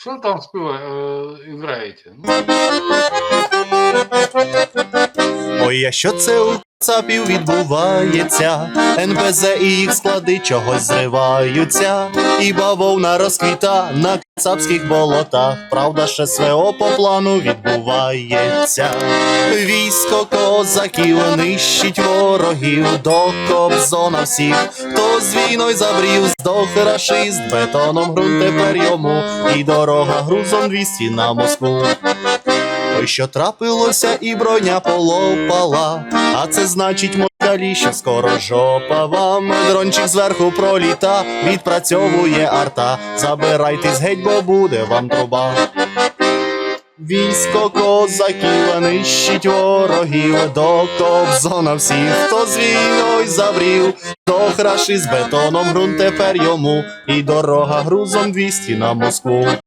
Що там співа, е, граєте? Ну, Ой, а що це цапів відбувається? НПЗ і їх склади чогось зриваються, і бавовна розквіта на кацапських болотах. Правда, ще СВО по плану відбувається. Військо козаків нищить ворогів до кобзона всіх. Хто з війною забрів, здох рашист, бетоном ґрунт тепер йому, і дорога грузом 200 на Москву. Ой, що трапилося, і броня полопала, а це значить москалі, що скоро жопа вам. Дрончик зверху проліта, відпрацьовує арта. Забирайтесь геть, бо буде вам труба. Військо козаків нищить ворогів до кобзона всіх, хто з війною забрів, до храші з бетоном ґрунт тепер йому, і дорога грузом 200 на Москву.